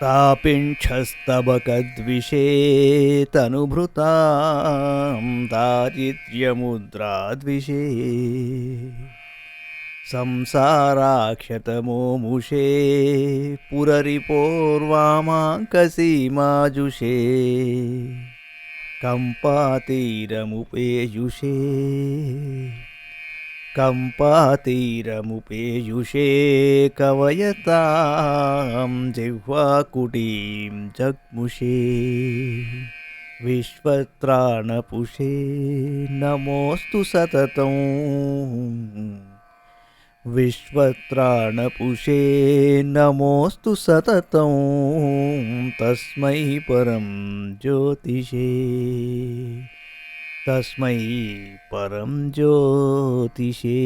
तापिञ्छस्तबकद्विषे तनुभृतां दारिद्र्यमुद्राद्विषे संसाराक्षतमोमुषे पुररिपोर्वामाङ्कसीमाजुषे कम्पातीरमुपेयुषे कम्पातीरमुपेयुषे कवयतां जिह्वाकुटीं जग्मुषे विश्वत्राणपुषे नमोऽस्तु सततं विश्वत्राणपुषे नमोऽस्तु सततं तस्मै परं ज्योतिषे तस्मै परं ज्योतिषे।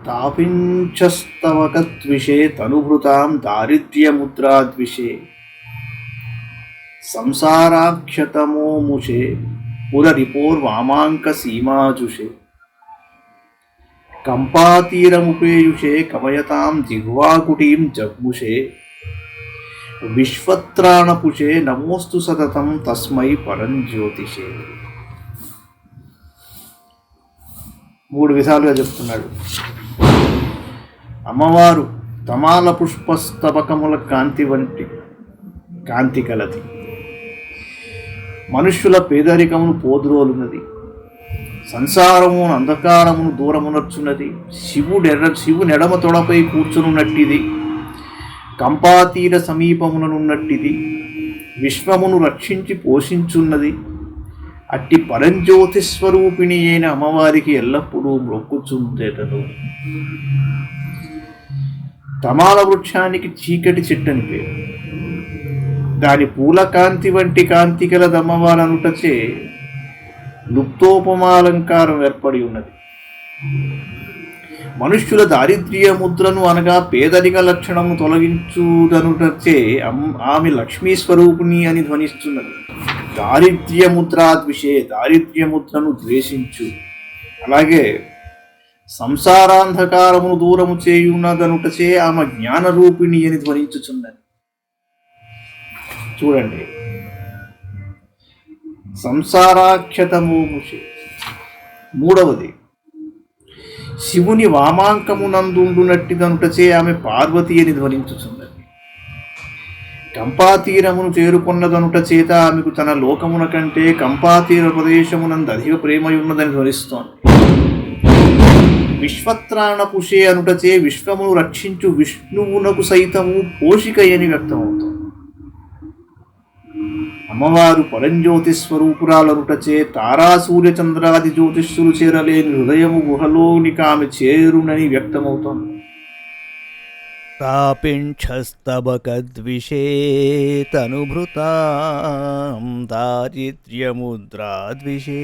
तापिञ्चस्तवकद्विषे तनुभृतां दारिद्र्यमुद्राद्विषे। संसाराक्षतमोमुषे पुररिपोर्वामाङ्कसीमाजुषे। कम्पातीरमुपेयुषे कमयतां जिह्वाकुटीं जग्मुषे। విశ్వత్రాణపుషే నమోస్తు సతతం తస్మై పరంజ్యోతిషే. మూడు విధాలుగా చెప్తున్నాడు. అమ్మవారు తమాల పుష్పస్తబకముల కాంతి వంటి కాంతి కలది. మనుష్యుల పేదరికమును పోదురోలున్నది. సంసారమును అంధకారమును దూరమునర్చున్నది. శివుడెర్ర శివునెడమ తొడపై కూర్చునున్నట్టిది. కంపాతీర సమీపముననున్నట్టిది. విశ్వమును రక్షించి పోషించున్నది. అట్టి పరంజ్యోతి స్వరూపిణి అయిన అమ్మవారికి ఎల్లప్పుడూ మొక్కుచుండేటను. తమాల వృక్షానికి చీకటి చెట్టని పేరు. దాని పూల కాంతి వంటి కాంతి కలదమ్మవారనుటచే లుప్తోపమాలంకారం ఏర్పడి ఉన్నది. మనుష్యుల దారిద్ర్య ముద్రను అనగా పేదరిక లక్షణము తొలగించుదనుటచే అమ్- ఆమె లక్ష్మీ స్వరూపిణి అని ధ్వనిస్తున్నది. దారిద్ర్య ముద్రాద్విషే దారిద్ర్య ముద్రను ద్వేషించు. అలాగే సంసారాంధకారమును దూరము చేయున్నదనుటచే ఆమె జ్ఞానరూపిణి అని ధ్వనించుచున్నది. చూడండి. సంసారాక్షతము మూడవది. శివుని వామాంకమునందుండునట్టిదనుటచే ఆమె పార్వతి అని ధ్వనించుచున్నది. కంపాతీరమును చేరుకున్నదనుట చేత ఆమెకు తన లోకమున కంటే కంపాతీర ప్రదేశమునందు అధిక ప్రేమయున్నదని ధ్వనిస్తోంది. విశ్వత్రాణ పుషే అనుటచే విశ్వమును రక్షించు విష్ణువునకు సైతము పోషికయని వ్యక్తమవుతోంది. అమ్మవారు పరంజ్యోతి స్వరూపురాలరుటచే తారా సూర్యచంద్రాది జ్యోతిష్యులు చేరలేని హృదయము గుహలోని కామె చేరునని వ్యక్తమవుతోంది. తాపింక్షస్తబకద్విషేతనుభృతా దారిద్ర్యముద్రాద్విషే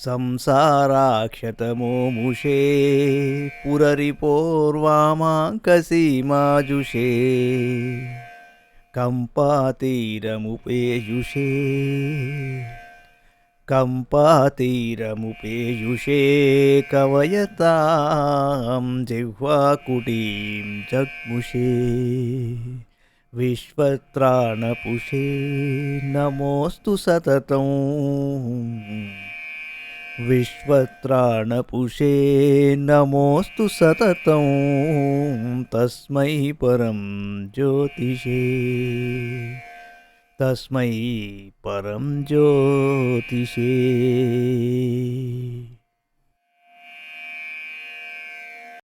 సంసారాక్షతమోముషే పురరిపోర్వామాంకసీమాజుషే कम्पातीरमुपेयुषे कम्पातीरमुपेयुषे कवयतां जिह्वाकुटीं जग्मुषे विश्वत्राणपुषे नमोऽस्तु सततं विश्वत्राणपुषे नमोऽस्तु सततं तस्मै परं ज्योतिषे। तस्मै परं ज्योतिषे